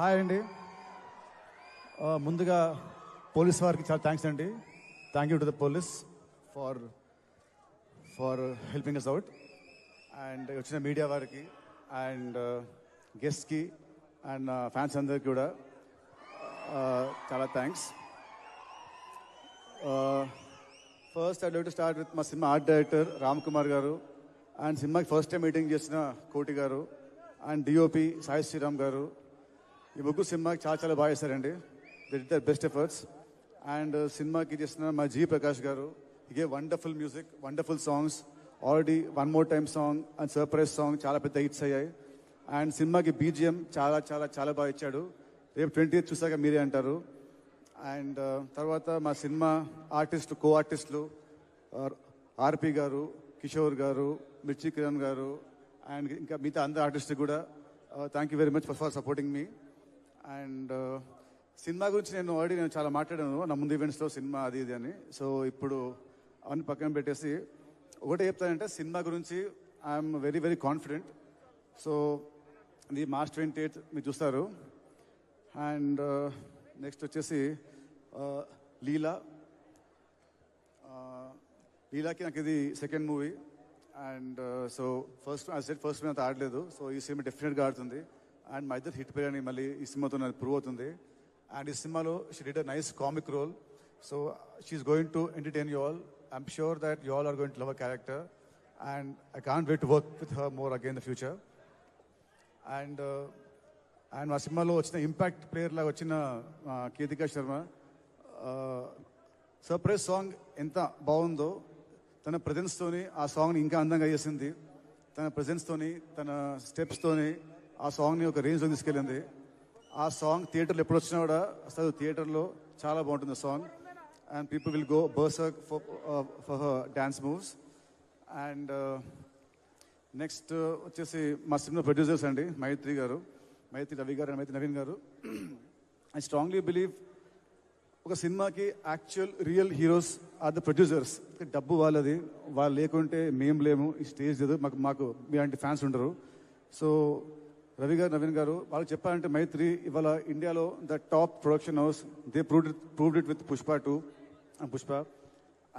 Hi అండి. ముందుగా police వారికి చాలా థ్యాంక్స్ అండి. Thank you to the police far far helping us out and వచ్చిన మీడియా వారికి అండ్ గెస్ట్కి అండ్ ఫ్యాన్స్ అందరికి కూడా uh, చాలా thanks first I like to start with మా cinema art director Ram Kumar garu and సినిమాకి first time meeting చేసిన కోటి గారు అండ్ డిఓపి సాయి శ్రీరామ్ గారు. ఈ ముగ్గురు సినిమాకి చాలా చాలా బాగా చేశారండి. Did their best efforts and సినిమాకి చేసిన మా జీ ప్రకాష్ గారు ఇగే wonderful music wonderful songs already one more time song and surprise song చాలా పెద్ద హిట్స్ అయ్యాయి. అండ్ సినిమాకి బీజిఎం చాలా చాలా చాలా బాగా ఇచ్చాడు. రేపు ట్వంటీ చూసాక మీరే అంటారు. అండ్ uh, తర్వాత మా సినిమా ఆర్టిస్ట్ కో ఆర్టిస్టులు ఆర్పి గారు కిషోర్ గారు మిర్చి కిరణ్ గారు అండ్ ఇంకా మిగతా అందరు ఆర్టిస్ట్ కూడా thank you very much for for supporting me and uh, సినిమా గురించి నేను ఆల్రెడీ నేను చాలా మాట్లాడాను. నా ముందు ఈవెంట్స్లో సినిమా అది ఇది అని. సో ఇప్పుడు అవన్నీ పక్కన పెట్టేసి ఒకటే చెప్తానంటే సినిమా గురించి I'm very very confident so ఇది మార్చ్ ట్వంటీ ఎయిత్ మీరు చూస్తారు. అండ్ uh, నెక్స్ట్ వచ్చేసి uh, లీలా. లీలాకి నాకు ఇది second movie and so first ఆ సెట్ ఫస్ట్ అంత ఆడలేదు. సో ఈ సినిమా డెఫినెట్గా ఆడుతుంది. అండ్ మా ఇద్దరు హిట్ పేరు మళ్ళీ ఈ సినిమాతో నాకు ప్రూవ్ అవుతుంది. అండ్ ఈ సినిమాలో she did a nice comic role so she's going to entertain you all I'm sure that you all are going to love a character and I can't wait to work with her more again the future and and మా సినిమాలో వచ్చిన impact player లాగా వచ్చిన కీతికా Sharma surprise song ఎంత బాగుందో తన ప్రజెన్స్తోని తోని ఆ సాంగ్ని ఇంకా అందంగా చేసింది. తన ప్రజెన్స్తోని తన స్టెప్స్తోని ఆ సాంగ్ని ఒక రేంజ్లో తీసుకెళ్ళింది. ఆ సాంగ్ థియేటర్లో ఎప్పుడు వచ్చినా కూడా అసలు థియేటర్లో చాలా బాగుంటుంది song and people will go berserk for dance moves and next వచ్చేసి మా సినిమా ప్రొడ్యూసర్స్ అండి మైత్రి గారు. మైత్రి రవి గారు అండ్ మైత్రి నవీన్ గారు. ఐ స్ట్రాంగ్లీ బిలీవ్ ఒక సినిమాకి actual real heroes are the producers డబ్బు వాళ్ళది. వాళ్ళు లేకుంటే మేము లేము. ఈ స్టేజ్ లేదు. మాకు మాకు మీలాంటి ఫ్యాన్స్ ఉండరు. సో రవి గారు నవీన్ గారు వాళ్ళు చెప్పాలంటే మైత్రి ఇవాళ ఇండియాలో the top production house. They proved proved it with Pushpa two Pushpa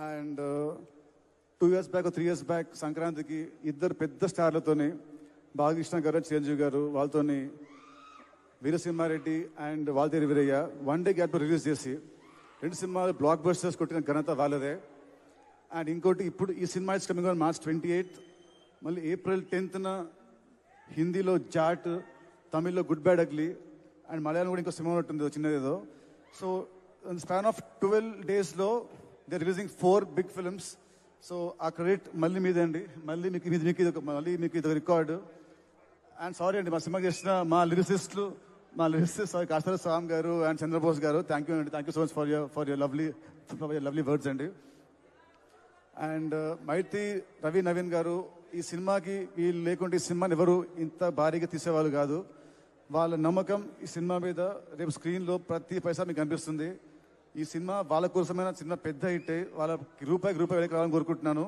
and two years back three years back సంక్రాంతికి ఇద్దరు పెద్ద స్టార్లతోని బాలకృష్ణ గారు చిరంజీవి గారు వాళ్ళతోని Veera Simha Reddy and Waltair Veerayya one day gap release చేసి రెండు సినిమాలు బ్లాక్ బస్టర్స్ కొట్టిన ఘనత వాళ్ళదే. అండ్ ఇంకోటి ఇప్పుడు ఈ cinema is coming on March twenty eighth మళ్ళీ ఏప్రిల్ టెన్త్న హిందీలో Jaat తమిళ్ళో good bad ugly and Malayalam కూడా ఇంకో సినిమా ఉంటుంది చిన్నదేదో. సో స్పాన్ ఆఫ్ ట్వెల్వ్ డేస్లో they releasing four big films. So ఆ క్రెడిట్ మళ్ళీ మీదే అండి. మళ్ళీ మీకు ఇది మీకు ఇది ఒక మళ్ళీ మీకు ఇది ఒక రికార్డు. అండ్ సారీ అండి మా సినిమా చేసిన మా లిరిసిస్టులు మా lyricist sorry కాస్తార Swamy garu and Chandrabose garu thank you అండి. Thank you so much for your for your lovely for your lovely words అండి. అండ్ మైత్రి రవి నవీన్ గారు ఈ సినిమాకి వీళ్ళు లేకుంటే ఈ సినిమాని ఎవరు ఇంత భారీగా తీసేవాళ్ళు కాదు. వాళ్ళ నమ్మకం ఈ సినిమా మీద రేపు స్క్రీన్లో ప్రతి పైసా మీకు కనిపిస్తుంది. ఈ సినిమా వాళ్ళ కోసమైన సినిమా పెద్ద హిట్ వాళ్ళకి రూపాయికి రూపాయి వెళ్ళి రావాలని కోరుకుంటున్నాను.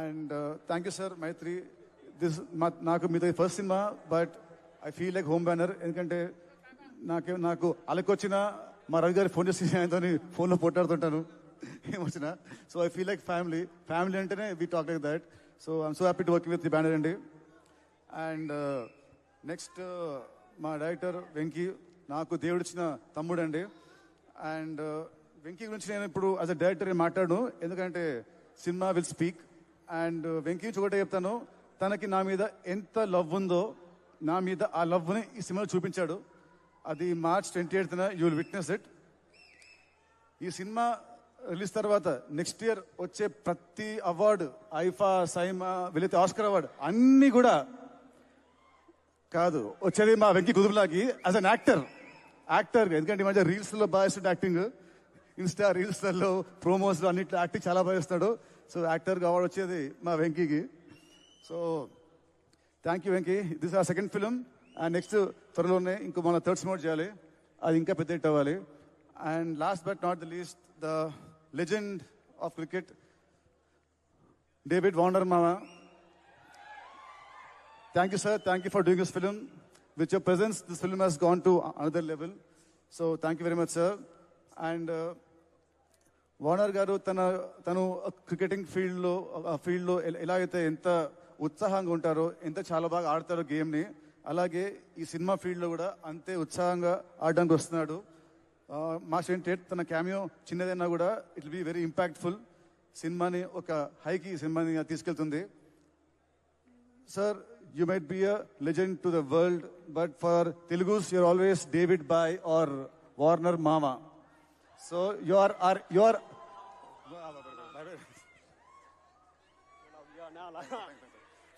And thank you sir Mythri. This నాకు మీతో first cinema but I feel like home banner. ఎందుకంటే నాకే నాకు అలకొచ్చిన మా రవి గారి ఫోన్ చేసి ఆయనతో ఫోన్లో పోట్లాడుతుంటాను. ఏమొచ్చిన? So I feel like family family అంటేనే we talk like that so I'm so happy to work with the banner అండి అండ్ నెక్స్ట్ మా డైరెక్టర్ వెంకీ నాకు దేవుడిచ్చిన తమ్ముడు అండి అండ్ వెంకీ uh, గురించి నేను ఇప్పుడు యాజ్ అ డైరెక్టర్ మాట్లాడు ఎందుకంటే సినిమా విల్ స్పీక్ అండ్ వెంకీ గురించి ఒకటే చెప్తాను. తనకి నా మీద ఎంత లవ్ ఉందో నా మీద ఆ లవ్ని ఈ సినిమాలో చూపించాడు. అది మార్చ్ ట్వంటీ ఎయిత్న యూ విల్ విట్నెస్ ఇట్ ఈ సినిమా రిలీజ్ తర్వాత నెక్స్ట్ ఇయర్ వచ్చే ప్రతి అవార్డు ఐఫా సైమా వీలైతే ఆస్కర్ అవార్డు అన్నీ కూడా కాదు. వచ్చేది మా వెంకీ కుదురులాకి యాజ్ అన్ యాక్టర్ యాక్టర్ ఎందుకంటే ఈ మధ్య రీల్స్లో బాగా ఇస్తాడు యాక్టింగ్ ఇన్స్టా రీల్స్లలో ప్రోమోస్లో ప్రోమోస్ అన్నిట్లో యాక్టింగ్ చాలా బాగా ఇస్తాడు సో యాక్టర్గా అవార్డు వచ్చేది మా వెంకీకి. So thank you Venky. This ఆ సెకండ్ ఫిలిం అండ్ నెక్స్ట్ త్వరలోనే ఇంకో మన థర్డ్ సినిమా చేయాలి. అది ఇంకా పెద్ద హిట్ అవ్వాలి. And last but not the least the legend of cricket David వాండర్ మామ thank you sir thank you for doing this film with your presence, this film he's gone to another level so thank you very much sir and Warner garu తన తను cricketing ఫీల్డ్లో ఫీల్డ్లో ఎలా అయితే ఎంత ఉత్సాహంగా ఉంటారో ఎంత చాలా బాగా ఆడతారో గేమ్ని అలాగే ఈ సినిమా ఫీల్డ్లో కూడా అంతే ఉత్సాహంగా ఆడడానికి వస్తున్నాడు. మాస్టర్ ఇంటేట్ తన క్యామియో చిన్నదైనా కూడా ఇట్ బి వెరీ ఇంపాక్ట్ఫుల్. సినిమాని ఒక హైకి సినిమాని తీసుకెళ్తుంది. Sir you might be a legend to the world but for Telugu you're always David boy or Warner మామ. So you are are you are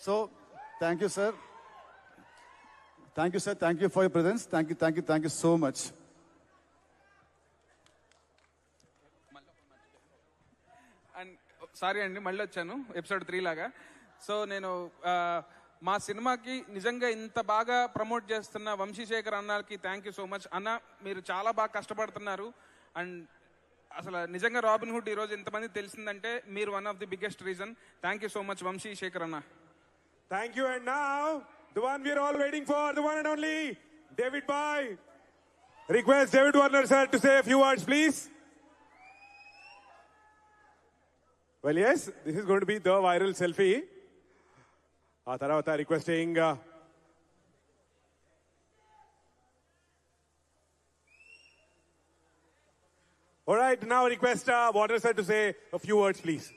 so thank you sir. Thank you sir. Thank you for your presence thank you thank you thank you so much. Sorry అండి మళ్ళీ వచ్చాను. Episode three లాగా. So నేను మా సినిమాకి నిజంగా ఇంత బాగా ప్రమోట్ చేస్తున్న వంశీశేఖర్ అన్నకి థ్యాంక్ యూ సో మచ్ అన్న మీరు చాలా బాగా కష్టపడుతున్నారు. అండ్ అసలు నిజంగా రాబిన్ హుడ్ ఈరోజు ఇంతమంది తెలిసిందంటే మీరు one of the biggest reason thank you so much Vamshi Shekar అన్న. Thank you and now the one we're all waiting for the one and only David boy request David Warner sir to say few words please Well, yes, this is going to be the viral selfie. ఆ తర్వాత requesting All right, now request uh, Warner sir to say a few words, please.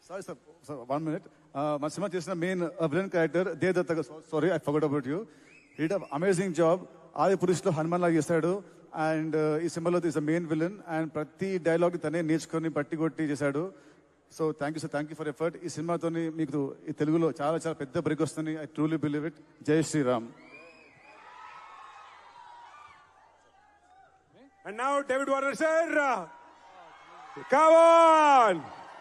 Sorry, sir. sir one minute. Uh, మా cinema చేసిన main villain character దేదత్త sorry I forgot about you it amazing job ఆది పురుషులో హనుమాన్ లాగా చేశాడు and ఈ సినిమాలో is a main villain and ప్రతి dialogue తనే నేర్చుకొని పట్టి కొట్టి చేశాడు so thank you sir thank you for effort ఈ సినిమాతో మీకు ఈ తెలుగులో చాలా చాలా పెద్ద బ్రేక్ వస్తుంది I truly believe it Jai Shri Ram and now David Warner sir uh,